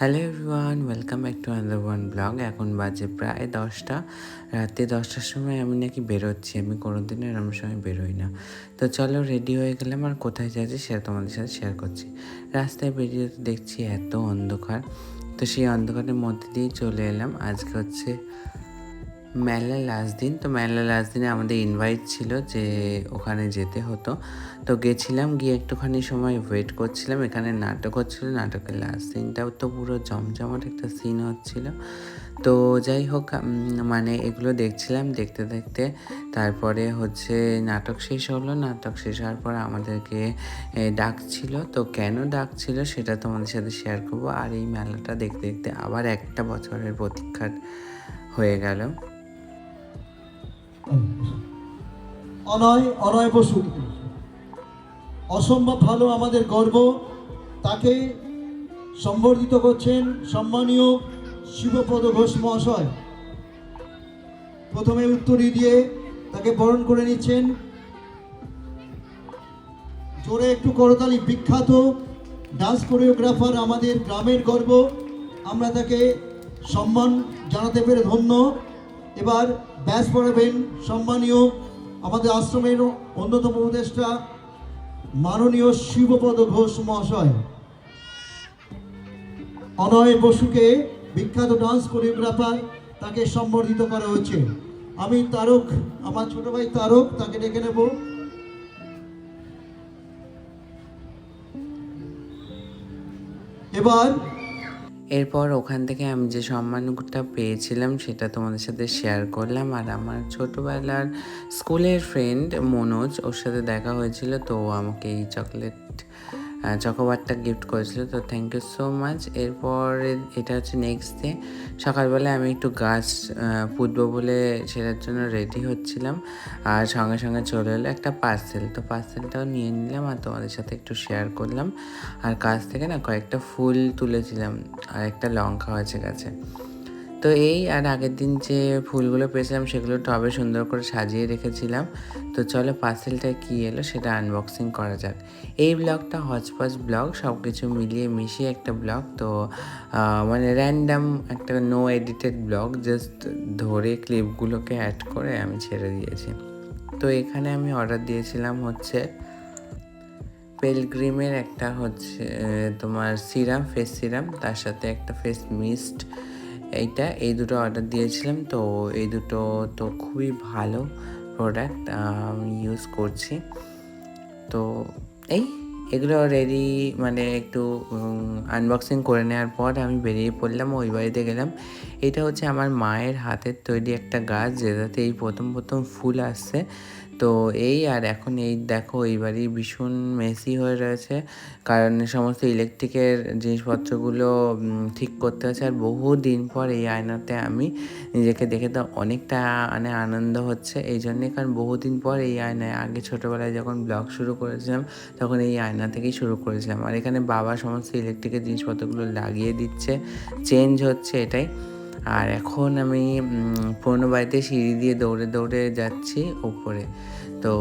Hello everyone welcome back to under one blog এখন বাজে প্রায় দশটা। রাতে দশটার সময় আমি নাকি বেরোচ্ছি। আমি কোনোদিনও এরকম সময় বেরোই না। তো চলো রেডি হয়ে গেলাম আর কোথায় যাচ্ছি সেটা তোমাদের সাথে শেয়ার করছি। রাস্তায় বেরিয়ে দেখছি এত অন্ধকার। তো সেই অন্ধকারের মধ্যে দিয়েই চলে এলাম। আজকে হচ্ছে মেলা লাস্ট দিন, তো মেলা লাস্ট দিনে আমাদের ইনভাইট ছিল যে ওখানে যেতে হতো। তো গেছিলাম, গিয়ে একটুখানি সময় ওয়েট করছিলাম, এখানে নাটক হচ্ছিল, নাটকের লাস্ট দিনটাও তো পুরো জমজমাট একটা সিন হচ্ছিল। তো যাই হোক মানে এগুলো দেখছিলাম, দেখতে দেখতে তারপরে হচ্ছে নাটক শেষ হলো, নাটক শেষ হওয়ার পর আমাদেরকে ডাকছিল তো কেন ডাকছিল সেটা তোমাদের সাথে শেয়ার করব। আর এই মেলাটা দেখতে দেখতে আবার একটা বছরের প্রতীক্ষার হয়ে গেল। অনয় অনয় বসু। অসম্ভব ভালো আমাদের গর্ব। তাকে সম্বর্ধিত করছেন সম্মানীয় শিবপদ ঘোষ মহাশয়। প্রথমে উত্তরী দিয়ে তাকে বরণ করে নিচ্ছেন। জোরে একটু করতালি। বিখ্যাত ডান্স কোরিওগ্রাফার আমাদের গ্রামের গর্ব। আমরা তাকে সম্মান জানাতে পেরে ধন্য। এবার ব্যাস পড়াবেন সম্মানীয় আমাদের আশ্রমের অন্যতম উপদেষ্টা, মাননীয় শিবপদ ঘোষ মহাশয়। অনয় বসুকে বিখ্যাত ডান্স কোরিওগ্রাফার তাকে সম্বর্ধিত করা হচ্ছে আমি তারক, আমার ছোট ভাই তারক তাকে ডেকে নেব। এবার এরপর ওখান থেকে আমি যে সম্মানটা পেয়েছিলাম, সেটা তোমাদের সাথে শেয়ার করলাম। আর আমার ছোটোবেলার স্কুলের ফ্রেন্ড মনোজ, ওর সাথে দেখা হয়েছিল, তো আমাকে এই চকলেট চকোবারটা গিফট করেছিল, তো থ্যাংক ইউ সো মাচ এরপর এটা হচ্ছে নেক্সট ডে সকালবেলায় আমি একটু গাছ পুঁতবো বলে সেটার জন্য রেডি হচ্ছিলাম, আর সঙ্গে সঙ্গে চলে এলো একটা পার্সেল তো পার্সেলটাও নিয়ে নিলাম আর তোমাদের সাথে একটু শেয়ার করলাম। আর গাছ থেকে না কয়েকটা ফুল তুলেছিলাম, আর একটা লঙ্কা হয়েছে গাছে। তো এই আর আগের দিন যে ফুলগুলো পেয়েছিলাম সেগুলো টবে সুন্দর করে সাজিয়ে রেখেছিলাম। তো চলো পার্সেলটা কী এলো সেটা আনবক্সিং করা যাক। এই ব্লগটা হজপজ ব্লগ সব কিছু মিলিয়ে মিশিয়ে একটা ব্লগ। তো মানে র্যান্ডাম একটা নো এডিটেড ব্লগ জাস্ট ধরে ক্লিপগুলোকে অ্যাড করে আমি ছেড়ে দিয়েছি। তো এখানে আমি অর্ডার দিয়েছিলাম হচ্ছে পেলগ্রিমের একটা হচ্ছে তোমার সিরাম ফেস সিরাম তার সাথে একটা ফেস মিস্ট এইটা, এই দুটো অর্ডার দিয়েছিলাম। তো এই দুটো তো খুবই ভালো প্রোডাক্ট আমি ইউজ করছি। তো এই এগুলো রেডি মানে একটু আনবক্সিং করে নেওয়ার পর আমি বেরিয়ে পড়লাম, ওই বাড়িতে গেলাম। এটা হচ্ছে আমার মায়ের হাতের তৈরি একটা গাছ, যেটাতে এই প্রথম প্রথম ফুল আসছে। তো এই আর এখন এই দেখো এই বাড়ি ভীষণ মেসি হয়ে রয়েছে। কারণ সমস্ত ইলেকট্রিকের জিনিসপত্রগুলো ঠিক করতে হচ্ছে। আর বহু দিন পর এই আয়নাতে আমি নিজেকে দেখে তো অনেকটা মানে আনন্দ হচ্ছে। এই জন্যে কারণ বহুদিন পর এই আয়নায়, আগে ছোটোবেলায় যখন ব্লগ শুরু করেছিলাম, তখন এই আয়না থেকেই শুরু করেছিলাম। আর এখানে বাবা সমস্ত ইলেকট্রিকের জিনিসপত্রগুলো লাগিয়ে দিচ্ছে। চেঞ্জ হচ্ছে এটাই। আর এখন আমি পুরোনো বাড়িতে সিঁড়ি দিয়ে দৌড়ে দৌড়ে যাচ্ছি ওপরে তো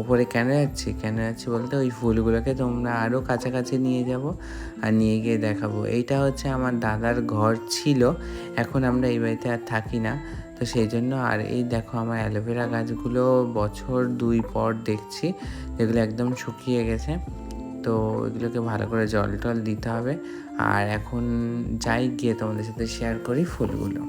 ওপরে কেন যাচ্ছি? কেন যাচ্ছি বলতে ওই ফুলগুলোকে তোমরা আরও কাছাকাছি নিয়ে যাব আর নিয়ে গিয়ে দেখাবো। এইটা হচ্ছে আমার দাদার ঘর ছিল, এখন আমরা এই বাড়িতে আর থাকি না। তো সেই জন্য আর এই দেখো আমার অ্যালোভেরা গাছগুলো বছর দুই পর দেখছি, যেগুলো একদম শুকিয়ে গেছে। তো এগুলোকে ভালো করে জল টল দিতে হবে। আর এখন যাই গিয়ে তোমাদের সাথে শেয়ার করি ফুলগুলো।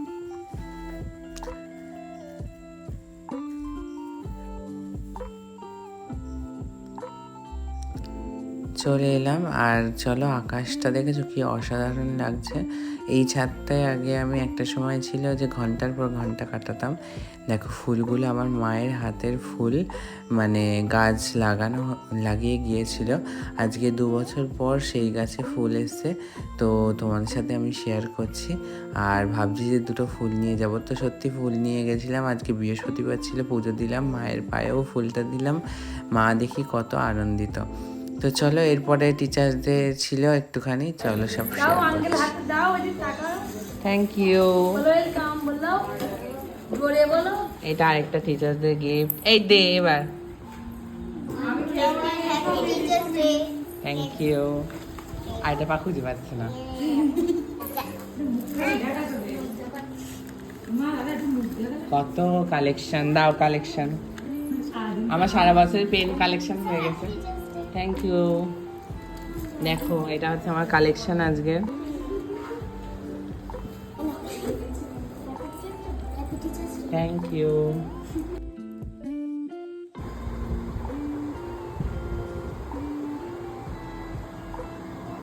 চলে এলাম। আর চলো আকাশটা দেখেছ কি অসাধারণ লাগছে। এই ছাদটায় আগে আমি একটা সময় ছিল যে ঘণ্টার পর ঘণ্টা কাটাতাম। দেখো ফুলগুলো আমার মায়ের হাতের ফুল মানে গাছ লাগানো লাগিয়ে গিয়েছিল। আজকে দু বছর পর সেই গাছে ফুল এসছে। তো তোমাদের সাথে আমি শেয়ার করছি। আর ভাবছি যে দুটো ফুল নিয়ে যাব। তো সত্যি ফুল নিয়ে গেছিলাম। আজকে বৃহস্পতিবার ছিল পুজো দিলাম মায়ের পায়েও ফুলটা দিলাম। মা দেখি কত আনন্দিত। তো চলো এরপরে টিচার্সদের ছিল একটুখানি চলো সব শেয়ার আঙ্কেল থ্যাংক ইউ এটা আরেকটা টিচার্সদের গিফট এই দে এবার। থ্যাংক ইউ আর এটা পা খুঁজে পাচ্ছে না। কত কালেকশন দাও কালেকশন আমার সারা বছরের পেন কালেকশন হয়ে গেছে। থ্যাংক ইউ দেখো এটা হচ্ছে আমার কালেকশন আজকের। Thank you